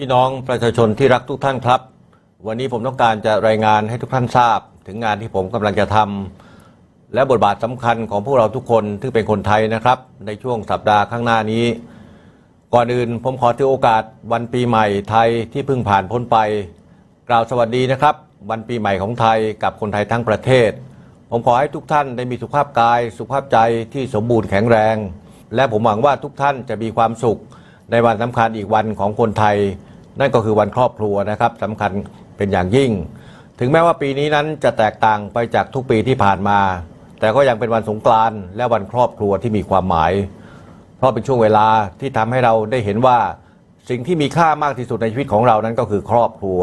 พี่น้องประชาชนที่รักทุกท่านครับ วันนี้ผมต้องการจะรายงานให้ทุกท่านทราบ ถึงงานที่ผมกำลังจะทำและบทบาทสำคัญของพวกเราทุกคนที่เป็นคนไทยนะครับ ในช่วงสัปดาห์ข้างหน้านี้ ก่อนอื่นผมขอถือโอกาสวันปีใหม่ไทยที่เพิ่งผ่านพ้นไป กล่าวสวัสดีนะครับ วันปีใหม่ของไทยกับคนไทยทั้งประเทศ ผมขอให้ทุกท่านได้มีสุขภาพกาย สุขภาพใจที่สมบูรณ์แข็งแรง และผมหวังว่าทุกท่านจะมีความสุขในวันสำคัญอีกวันของคนไทย นั่นก็คือวันครอบครัวนะครับสำคัญเป็นอย่างยิ่ง ถึงแม้ว่าปีนี้นั้นจะแตกต่างไปจากทุกปีที่ผ่านมา แต่ก็ยังเป็นวันสงกรานต์และวันครอบครัวที่มีความหมาย เพราะเป็นช่วงเวลาที่ทำให้เราได้เห็นว่าสิ่งที่มีค่ามากที่สุดในชีวิตของเรานั้นก็คือครอบครัว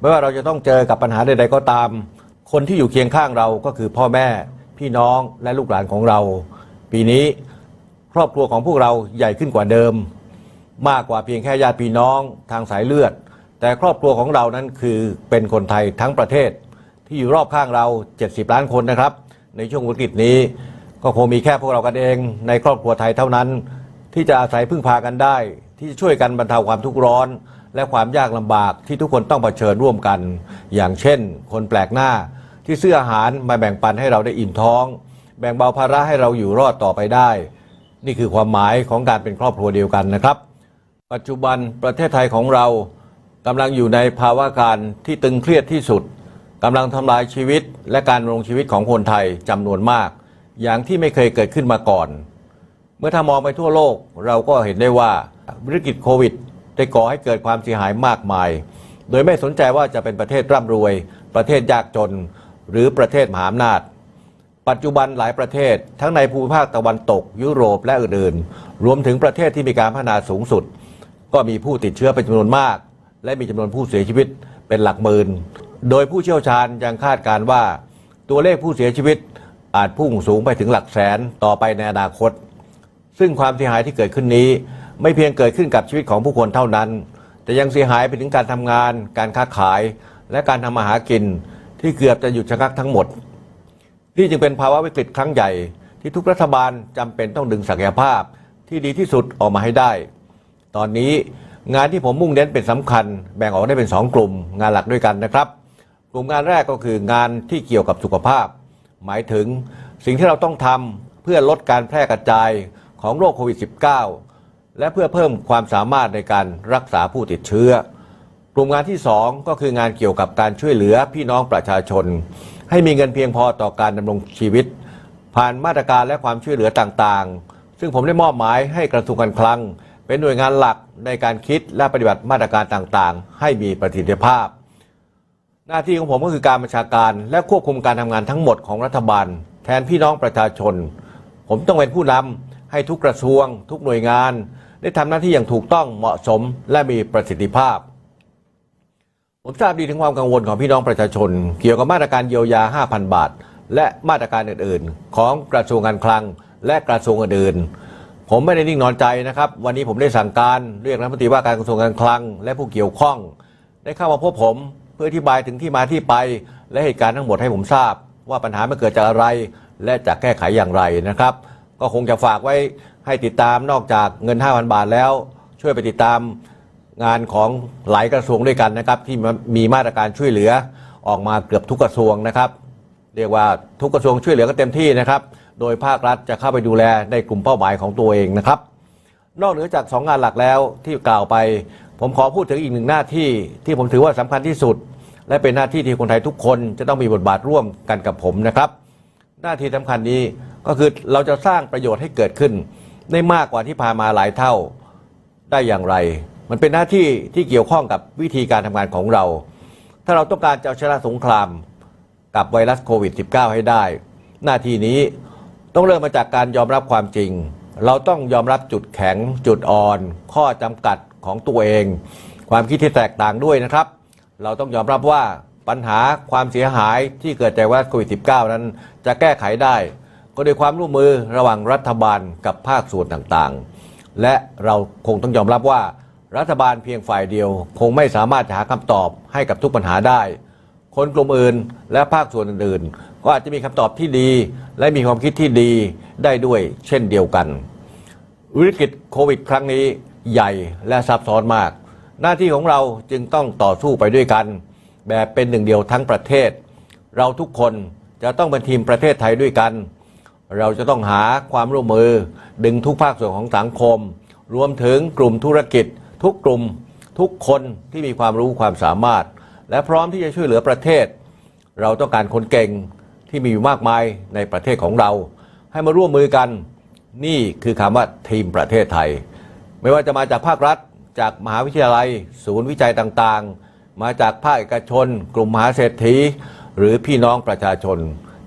ไม่ว่าเราจะต้องเจอกับปัญหาใดๆก็ตาม คนที่อยู่เคียงข้างเราก็คือพ่อแม่พี่น้องและลูกหลานของเรา ปีนี้ครอบครัวของพวกเราใหญ่ขึ้นกว่าเดิม มากกว่าเพียงแค่ญาติพี่น้องทางสายเลือด แต่ครอบครัวของเรานั้นคือเป็นคนไทยทั้งประเทศ ที่อยู่รอบข้างเรา 70 ล้านคนนะครับ ในช่วงวิกฤตนี้ ก็คงมีแค่พวกเรากันเองในครอบครัวไทยเท่านั้น ที่จะอาศัยพึ่งพากันได้ ที่จะช่วยกันบรรเทาความทุกข์ร้อน และความยากลำบากที่ทุกคนต้องเผชิญร่วมกัน อย่างเช่น คนแปลกหน้าที่ซื้ออาหารมาแบ่งปันให้เราได้อิ่มท้อง แบ่งเบาภาระให้เราอยู่รอดต่อไปได้ นี่คือความหมายของการเป็นครอบครัวเดียวกันนะครับ ปัจจุบันประเทศไทยของเรากำลังอยู่ในภาวะการที่ตึงเครียดที่สุดกำลังทำลายชีวิตและการดำรงชีวิตของคนไทยจำนวนมาก อย่างที่ไม่เคยเกิดขึ้นมาก่อน เมื่อถ้ามองไปทั่วโลกเราก็เห็นได้ว่าวิกฤตโควิด ได้ก่อให้เกิดความเสียหายมากมาย โดยไม่สนใจว่าจะเป็นประเทศร่ำรวย ประเทศยากจน หรือประเทศมหาอำนาจ ปัจจุบันหลายประเทศ ทั้งในภูมิภาคตะวันตก ยุโรปและอื่นๆ รวมถึงประเทศที่มีการพัฒนาสูงสุด ก็มีผู้ติดเชื้อเป็นจำนวนมาก และมีจำนวนผู้เสียชีวิตเป็นหลักหมื่น โดยผู้เชี่ยวชาญยังคาดการว่า ตัวเลขผู้เสียชีวิตอาจพุ่งสูงไปถึงหลักแสนต่อไปในอนาคต ซึ่งความเสียหายที่เกิดขึ้นนี้ ไม่เพียงเกิดขึ้นกับชีวิตของผู้คนเท่านั้น แต่ยังเสียหายไปถึงการทำงาน การค้าขาย และการทำมาหากิน ที่เกือบจะหยุดชะงักทั้งหมด นี่จึงเป็นภาวะวิกฤตครั้งใหญ่ ที่ทุกรัฐบาลจำเป็นต้องดึงศักยภาพที่ดีที่สุดออกมาให้ได้ ตอนนี้งานที่ผมมุ่งเน้นเป็นสำคัญ แบ่งออกได้เป็น 2 กลุ่มงานหลักด้วยกันนะครับ กลุ่มงานแรกก็คืองานที่เกี่ยวกับสุขภาพ หมายถึงสิ่งที่เราต้องทำเพื่อลดการแพร่กระจายของโรคโควิด -19 และเพื่อเพิ่มความสามารถในการรักษาผู้ติดเชื้อ กลุ่มงานที่ 2 ก็คืองานเกี่ยวกับการช่วยเหลือพี่น้องประชาชน ให้มีเงินเพียงพอต่อการดำรงชีวิต ผ่านมาตรการและความช่วยเหลือต่างๆ ซึ่งผมได้มอบหมายให้กระทรวงการคลัง เป็นหน่วยงานหลักในการคิดและปฏิบัติมาตรการต่างๆ ให้มีประสิทธิภาพ หน้าที่ของผมก็คือการบัญชาการและควบคุมการทำงานทั้งหมดของรัฐบาล แทนพี่น้องประชาชน ผมต้องเป็นผู้นำให้ทุกกระทรวง ทุกหน่วยงาน ได้ทำหน้าที่อย่างถูกต้องเหมาะสมและมีประสิทธิภาพ ผมทราบดีถึงความกังวลของพี่น้องประชาชน เกี่ยวกับมาตรการเยียวยา 5,000 บาท และมาตรการอื่นๆ ของกระทรวงการคลังและกระทรวงอื่นๆ ผมไม่ได้นิ่งนอนใจนะครับ วันนี้ผมได้สั่งการเรียกรัฐมนตรีว่าการกระทรวงการคลัง และผู้เกี่ยวข้อง ได้เข้ามาพบผมเพื่ออธิบายถึงที่มาที่ไป และเหตุการณ์ทั้งหมดให้ผมทราบ ว่าปัญหามันเกิดจากอะไร และจะแก้ไขอย่างไรนะครับ ก็คงจะฝากไว้ให้ติดตามนอกจากเงิน 5,000 บาทแล้ว ช่วยไปติดตามงานของหลายกระทรวงด้วยกันนะครับ ที่มีมาตรการช่วยเหลือออกมาเกือบทุกกระทรวงนะครับ เรียกว่าทุกกระทรวงช่วยเหลือกันเต็มที่นะครับ โดยภาครัฐจะเข้าไปดูแลในกลุ่มเป้าหมายของตัวเองนะครับ นอกเหนือจากสองงานหลักแล้วที่กล่าวไป ผมขอพูดถึงอีกหนึ่งหน้าที่ที่ผมถือว่าสำคัญที่สุด และเป็นหน้าที่ที่คนไทยทุกคนจะต้องมีบทบาทร่วมกันกับผมนะครับ หน้าที่สำคัญนี้ก็คือเราจะสร้างประโยชน์ให้เกิดขึ้น ได้มากกว่าที่ผ่านมาหลายเท่าได้อย่างไร มันเป็นหน้าที่ที่เกี่ยวข้องกับวิธีการทำงานของเรา ถ้าเราต้องการจะเอาชนะสงครามกับไวรัสโควิด -19 ให้ได้ หน้าที่นี้ ต้องเริ่มมาจากการยอมรับความจริง เราต้องยอมรับจุดแข็ง จุดอ่อน ข้อจำกัดของตัวเอง ความคิดที่แตกต่างด้วยนะครับ เราต้องยอมรับว่าปัญหาความเสียหายที่เกิดจากไวรัสโควิด -19 นั้น จะแก้ไขได้ ก็ด้วยความร่วมมือระหว่างรัฐบาลกับภาคส่วนต่างๆ และเราคงต้องยอมรับว่ารัฐบาลเพียงฝ่ายเดียว คงไม่สามารถหาคำตอบให้กับทุกปัญหาได้ คนกลุ่มอื่น และภาคส่วนอื่นๆ ก็อาจจะมีคำตอบที่ดี และมีความคิดที่ดีได้ด้วยเช่นเดียวกัน วิกฤตโควิด ครั้งนี้ใหญ่และซับซ้อนมาก หน้าที่ของเราจึงต้องต่อสู้ไปด้วยกัน แบบเป็นหนึ่งเดียวทั้งประเทศ เราทุกคนจะต้องเป็นทีมประเทศไทยด้วยกัน เราจะต้องหาความร่วมมือ ดึงทุกภาคส่วนของสังคม รวมถึงกลุ่มธุรกิจ ทุกกลุ่มทุกคนที่มีความรู้ความสามารถ และพร้อมที่จะช่วยเหลือประเทศ เราต้องการคนเก่งที่มีอยู่มากมายในประเทศของเรา ให้มาร่วมมือกัน นี่คือคำว่าทีมประเทศไทย ไม่ว่าจะมาจากภาครัฐ จากมหาวิทยาลัย ศูนย์วิจัยต่างๆ มาจากภาคเอกชน กลุ่มมหาเศรษฐี หรือพี่น้องประชาชน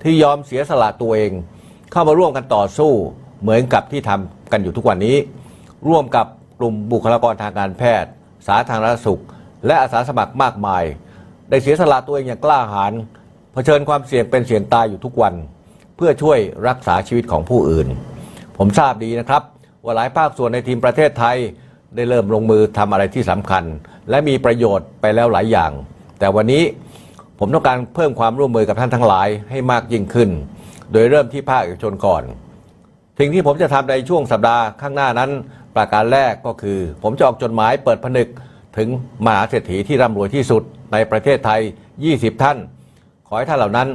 ที่ยอมเสียสละตัวเอง เข้ามาร่วมกันต่อสู้เหมือนกับที่ทำกันอยู่ทุกวันนี้ ร่วมกับกลุ่มบุคลากรทางการแพทย์ สาธารณสุข และอาสาสมัครมากมาย ได้เสียสละตัวเองอย่างกล้าหาญเผชิญความเสี่ยงเป็นเสี่ยงตายอยู่ทุกวัน เพื่อช่วยรักษาชีวิตของผู้อื่น ผมทราบดีนะครับ ว่าหลายภาคส่วนในทีมประเทศไทย ได้เริ่มลงมือทำอะไรที่สำคัญ และมีประโยชน์ไปแล้วหลายอย่าง แต่วันนี้ผมต้องการเพิ่มความร่วมมือกับท่านทั้งหลายให้มากยิ่งขึ้น โดยเริ่มที่ภาคเอกชนก่อนสิ่งที่ผมจะทำในช่วงสัปดาห์ข้างหน้านั้น ประการแรกก็คือ ผมจะออกจดหมายเปิดผนึกถึงมหาเศรษฐีที่ร่ำรวยที่สุด ในประเทศไทย 20 ท่าน ขอให้ท่านเหล่านั้น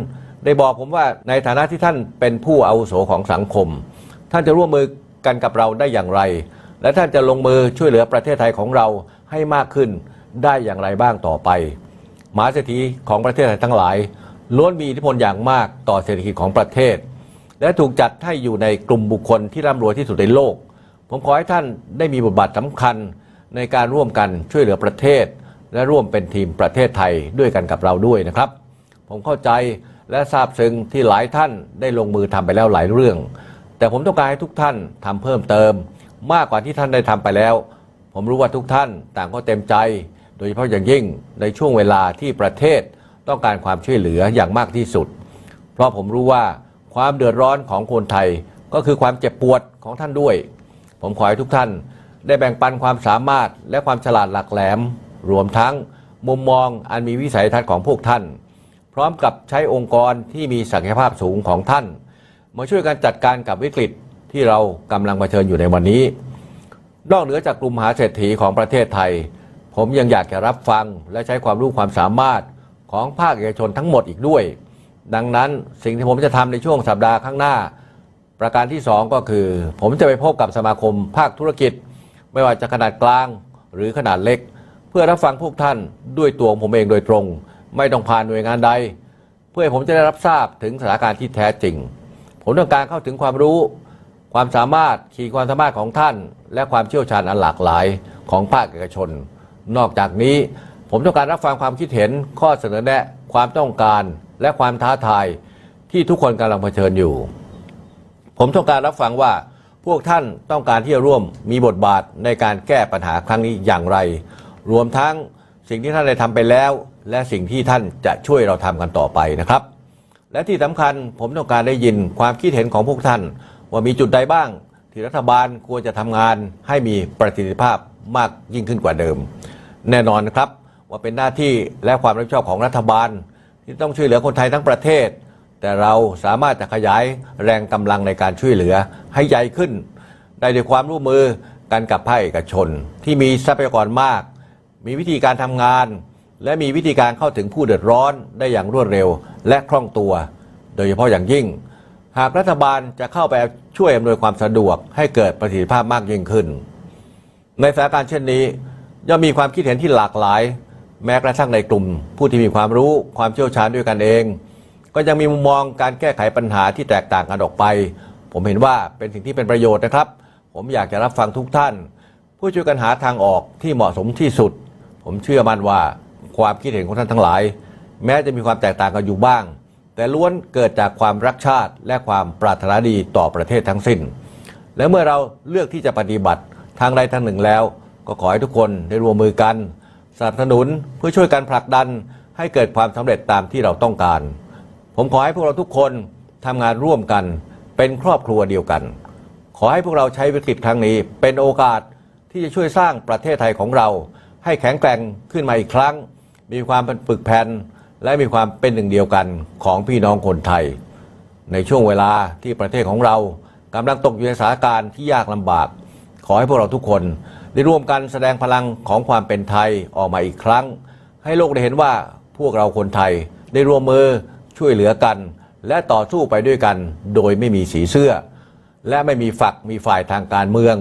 ได้บอกผมว่าในฐานะที่ท่านเป็นผู้อาวุโสของสังคม ท่านจะร่วมมือกันกับเราได้อย่างไร และท่านจะลงมือช่วยเหลือประเทศไทยของเราให้มากขึ้นได้อย่างไรบ้างต่อไปมหาเศรษฐีของประเทศไทยทั้งหลายล้วนมีอิทธิพลอย่างมากต่อเศรษฐกิจของประเทศ และถูกจัดให้อยู่ในกลุ่มบุคคลที่ร่ำรวยที่สุดในโลก ผมขอให้ท่านได้มีบทบาทสำคัญในการร่วมกันช่วยเหลือประเทศ และร่วมเป็นทีมประเทศไทยด้วยกันกับเราด้วยนะครับ ผมเข้าใจและทราบซึ้งที่หลายท่านได้ลงมือทำไปแล้วหลายเรื่อง แต่ผมต้องการให้ทุกท่านทำเพิ่มเติม มากกว่าที่ท่านได้ทำไปแล้ว ผมรู้ว่าทุกท่านต่างก็เต็มใจ โดยเฉพาะอย่างยิ่งในช่วงเวลาที่ประเทศต้องการความช่วยเหลืออย่างมากที่สุด เพราะผมรู้ว่าความเดือดร้อนของคนไทยก็คือความเจ็บปวดของท่านด้วย ผมขอให้ทุกท่านได้แบ่งปันความสามารถและความฉลาดหลักแหลม รวมทั้งมุมมองอันมีวิสัยทัศน์ของพวกท่าน พร้อมกับใช้องค์กรที่มีศักยภาพสูงของท่าน มาช่วยกันจัดการกับวิกฤตที่เรากำลังเผชิญอยู่ในวันนี้ นอกเหนือจากกลุ่มมหาเศรษฐีของประเทศไทย ผมยังอยากจะรับฟังและใช้ความรู้ความสามารถของภาคเอกชนทั้งหมดอีกด้วย ดังนั้นสิ่งที่ผมจะทำในช่วงสัปดาห์ข้างหน้า ประการที่ 2 ก็คือ ผมจะไปพบกับสมาคมภาคธุรกิจ ไม่ว่าจะขนาดกลางหรือขนาดเล็ก เพื่อรับฟังพวกท่านด้วยตัวของผมเองโดยตรง ไม่ต้องผ่านหน่วยงานใด เพื่อให้ผมจะได้รับทราบถึงสถานการณ์ที่แท้จริง ผมต้องการเข้าถึงความรู้ ความสามารถขีดความสามารถของท่าน และความเชี่ยวชาญอันหลากหลายของภาคเอกชน นอกจากนี้ ผมต้องการรับฟังความคิดเห็นข้อเสนอแนะ ความต้องการและความท้าทายที่ทุกคนกำลังเผชิญอยู่ ผมต้องการรับฟังว่าพวกท่านต้องการที่จะร่วมมีบทบาทในการแก้ปัญหาครั้งนี้อย่างไร รวมทั้งสิ่งที่ท่านได้ทำไปแล้ว และสิ่งที่ท่านจะช่วยเราทำกันต่อไปนะครับ และที่สำคัญผมต้องการได้ยินความคิดเห็นของพวกท่าน ว่ามีจุดใดบ้าง ที่รัฐบาลควรจะทำงานให้มีประสิทธิภาพมากยิ่งขึ้นกว่าเดิม แน่นอนนะครับว่าเป็นหน้าที่และความรับผิดชอบของรัฐบาล ที่ต้องช่วยเหลือคนไทยทั้งประเทศ แต่เราสามารถจะขยายแรงกำลังในการช่วยเหลือให้ใหญ่ขึ้น ได้ด้วยความร่วมมือกันกับภาคเอกชน ที่มีทรัพยากรมาก มีวิธีการทำงาน และมีวิธีการเข้าถึงผู้เดือดร้อนได้อย่างรวดเร็วและคล่องตัว โดยเฉพาะอย่างยิ่ง หากรัฐบาลจะเข้าไปช่วยอำนวยความสะดวกให้เกิดประสิทธิภาพมากยิ่งขึ้น ในสถานการณ์เช่นนี้ย่อมมีความคิดเห็นที่หลากหลาย แม้กระทั่งในกลุ่ม ผู้ที่มีความรู้ความเชี่ยวชาญด้วยกันเอง ก็ยังมีมุมมองการแก้ไขปัญหาที่แตกต่างกันออกไป ผมเห็นว่าเป็นสิ่งที่เป็นประโยชน์นะครับ ผมอยากจะรับฟังทุกท่านเพื่อช่วยกันหาทางออกที่เหมาะสมที่สุด ผมเชื่อมั่นว่าความคิดเห็นของท่านทั้งหลาย แม้จะมีความแตกต่างกันอยู่บ้าง แต่ล้วนเกิดจากความรักชาติและความปรารถนาดีต่อประเทศทั้งสิ้น และเมื่อเราเลือกที่จะปฏิบัติทางใดทางหนึ่งแล้ว ก็ขอให้ทุกคนได้รวมมือกันสนับสนุนเพื่อช่วยกันผลักดันให้เกิดความสำเร็จตามที่เราต้องการ ผมขอให้พวกเราทุกคนทำงานร่วมกันเป็นครอบครัวเดียวกัน ขอให้พวกเราใช้วิกฤตครั้งนี้เป็นโอกาสที่จะช่วยสร้างประเทศไทยของเรา ให้แข็งแกร่งขึ้นมาอีกครั้ง มีความเป็นปึกแผ่นและมีความเป็นหนึ่งเดียวกันของพี่น้องคนไทย ในช่วงเวลาที่ประเทศของเรากำลังตกอยู่ในสถานการณ์ที่ยากลำบาก ขอให้พวกเราทุกคนได้ร่วมกันแสดงพลังของความเป็นไทยออกมาอีกครั้ง ให้โลกได้เห็นว่าพวกเราคนไทยได้ร่วมมือช่วยเหลือกัน และต่อสู้ไปด้วยกัน โดยไม่มีสีเสื้อ และไม่มีฝักมีฝ่ายทางการเมือง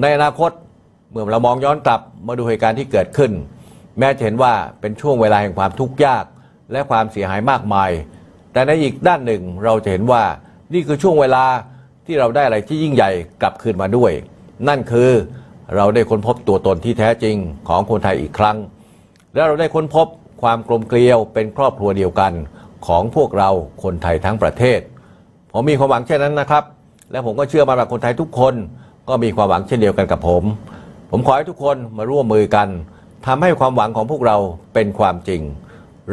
ในอนาคต เมื่อเรามองย้อนกลับมาดูเหตุการณ์ที่เกิดขึ้น แม้จะเห็นว่าเป็นช่วงเวลาแห่งความทุกข์ยากและความเสียหายมากมาย แต่ในอีกด้านหนึ่งเราจะเห็นว่านี่คือช่วงเวลาที่เราได้อะไรที่ยิ่งใหญ่กลับคืนมาด้วย นั่นคือเราได้ค้นพบตัวตนที่แท้จริงของคนไทยอีกครั้ง และเราได้ค้นพบความกลมเกลียวเป็นครอบครัวเดียวกันของพวกเราคนไทยทั้งประเทศ ผมมีความหวังเช่นนั้นนะครับ และผมก็เชื่อมั่นว่าคนไทยทุกคนก็มีความหวังเช่นเดียวกันกับผม ผมขอให้ทุกคนมาร่วมมือกันทำให้ความหวังของพวกเราเป็นความจริง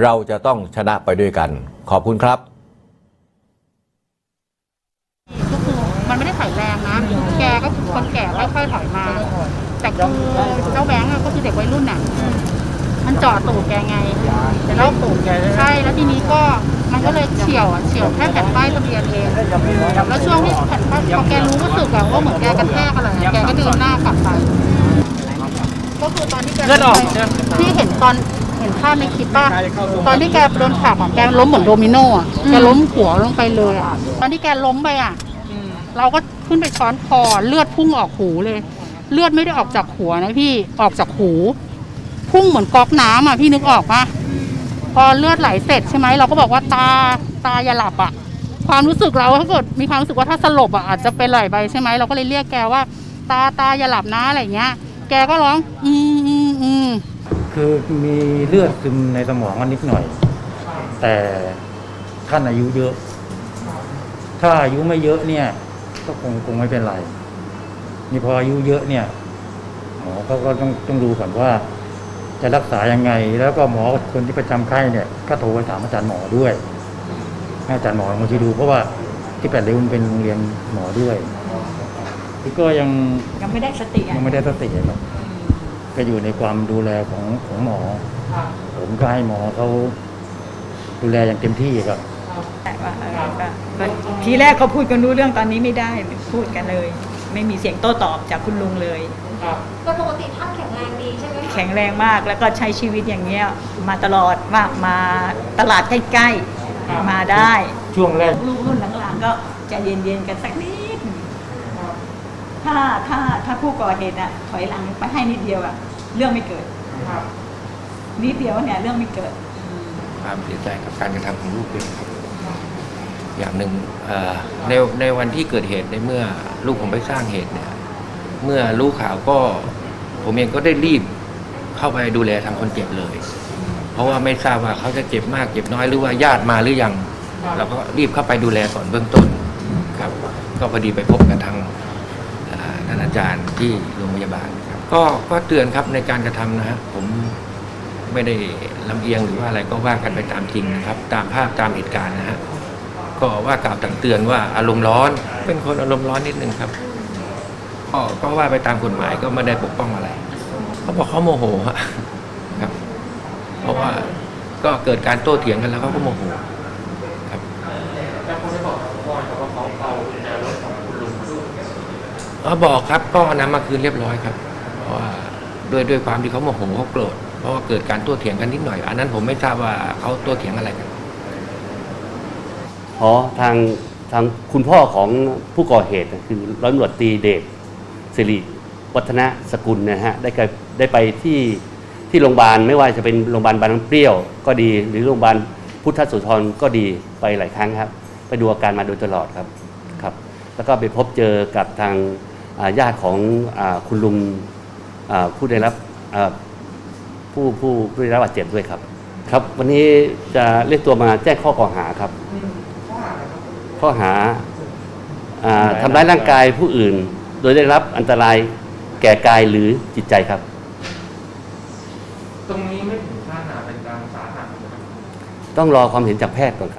เราจะต้องชนะไปด้วยกัน ขอบคุณครับก็คือมันไม่ได้ถอยแรงนะแกก็คือคนแก่ค่อยๆถอยมา แต่คือเจ้าแบงก์อะก็คือเด็กวัยรุ่นน่ะมันจอดตูดแกไงแต่แล้วตูดแกใช่แล้วทีนี้ก็มันก็เลยเฉียวอะเฉียวแค่แผ่นป้ายทะเบียนเองแล้วช่วงที่แผ่นป้ายพอแกรู้รู้สึกอะว่าเหมือนแกกระแทกอะไรอะแกก็เดินหน้ากลับไป ก็คือตอนที่แกเลือดออกที่เห็นตอนเห็นภาพในคลิปป่ะตอนที่แกโดนผลักอะแกล้มเหมือนโดมิโนอะแกล้มหัวลงไปเลยอะตอนที่แกล้มไปอะเราก็ขึ้นไปช้อนคอเลือดพุ่งออกหูเลย เลือดไม่ได้ออกจากหัวนะพี่ออกจากหู พุ่งเหมือนก๊อกน้ำอะพี่นึกออกปะพอเลือดไหลเสร็จใช่ไหมเราก็บอกว่าตาตาอย่าหลับอะ ความรู้สึกเราถ้าเกิดมีความรู้สึกว่าถ้าสลบอะอาจจะเป็นไหลไปใช่ไหมเราก็เลยเรียกแกว่า ตาตาอย่าหลับนะอะไรเงี้ย แกก็ร้อง อืมอืมอืมคือมีเลือดซึมในสมองกันนิดหน่อย แต่ท่านอายุเยอะ ถ้าอายุไม่เยอะเนี่ย ก็คงคงไม่เป็นไร นี่พออายุเยอะเนี่ยหมอเขาก็ต้องต้องดูก่อนว่า จะรักษายังไง แล้วก็หมอคนที่ประจำไข้เนี่ย ก็โทรไปถามอาจารย์หมอด้วยให้อาจารย์หมอมาช่วยดูเพราะว่าที่แปดริ้วมันเป็นโรงเรียนหมอด้วย คือก็ยังยังไม่ได้สติอะยังไม่ได้สติครับก็อยู่ในความดูแลของของหมอ ผมก็ให้หมอเขาดูแลอย่างเต็มที่ครับแต่ว่าเออก็ก็ทีแรกเขาพูดกันรู้เรื่องตอนนี้ไม่ได้พูดกันเลย ไม่มีเสียงโต้ตอบจากคุณลุงเลยโดยปกติท่านแข็งแรงดีใช่ไหมคะแข็งแรงมากแล้วก็ใช้ชีวิตอย่างเงี้ยมาตลอดว่ามาตลาดใกล้ๆมาได้ช่วงแรกลูกรุ่นหลังๆก็ใจะเย็นๆกันสักนิดหนึ่ง ถ้าถ้าถ้าผู้ก่อเหตุอะถอยหลังไปให้นิดเดียวอะเรื่องไม่เกิดนิดเดียวเนี่ยเรื่องไม่เกิดความเสียใจกับการกระทำของลูกด้วยครับอย่างหนึ่งเอ่อในในวันที่เกิดเหตุในเมื่อลูกผมไปสร้างเหตุเนี่ย เมื่อรู้ข่าวก็ผมเองก็ได้รีบเข้าไปดูแลทางคนเจ็บเลย เพราะว่าไม่ทราบว่าเขาจะเจ็บมากเจ็บน้อยหรือว่าญาติมาหรือยังเราก็รีบเข้าไปดูแลก่อนเบื้องต้นครับ ก็พอดีไปพบกับทางเอ่อท่านอาจารย์ที่โรงพยาบาลครับก็ก็เตือนครับในการกระทำนะฮะผมไม่ได้ลำเอียงหรือว่าอะไรก็ว่ากันไปตามจริงนะครับ ตามภาพตามเหตุการณ์นะฮะก็ว่ากล่าวตักเตือนว่าอารมณ์ร้อน เป็นคนอารมณ์ร้อนนิดนึงครับก็ก็ว่าไปตามกฎหมายก็ไม่ได้ปกป้องอะไรเขาบอกเขาโมโหครับ เพราะว่าก็เกิดการโต้เถียงกันแล้วเขาก็โมโหครับ อ๋อบอกครับก็นำมาคืนเรียบร้อยครับ เพราะว่าด้วยด้วยความที่เขาโมโหเขาโกรธเพราะว่าเกิดการโต้เถียงกันนิดหน่อย อันนั้นผมไม่ทราบว่าเขาโต้เถียงอะไรกันอ๋อทางทางคุณพ่อของผู้ก่อเหตุคือร้อยตำรวจตีเดชสิริวัฒนสกุลนะฮะได้ไปได้ไปที่ที่โรงพยาบาลไม่ว่าจะเป็นโรงพยาบาลบางน้ำเปรี้ยวก็ดี หรือโรงพยาบาลพุทธสุธรก็ดีไปหลายครั้งครับ ไปดูอาการมาโดยตลอดครับครับ แล้วก็ไปพบเจอกับทาง ญาติของอาคุณลุงอ่าผู้ได้รับอ่าผู้ผู้ผู้ได้รับบาดเจ็บด้วยครับ ครับ วันนี้จะเรียกตัวมาแจ้งข้อกล่าวหาครับ ข้อหาอ่าทำร้ายร่างกายผู้อื่น โดยได้รับอันตรายแก่กายหรือจิตใจครับ ตรงนี้ไม่ถึงขั้นเป็นการสาหัสต้องรอความเห็นจากแพทย์ก่อนครับ